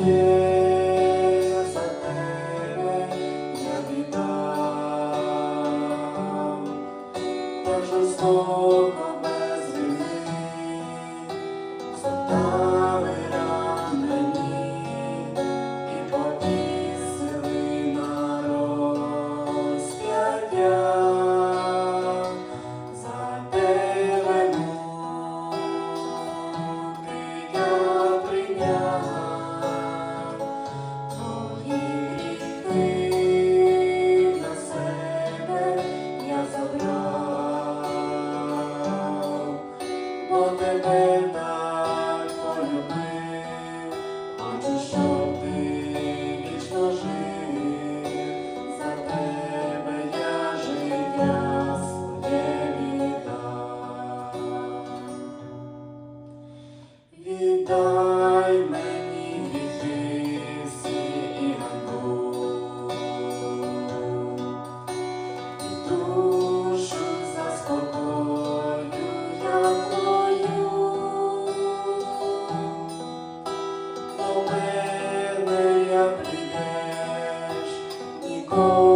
своє мене так полюбив, хочу, щоб ти вічно жив, за тебе я життя своє Oh.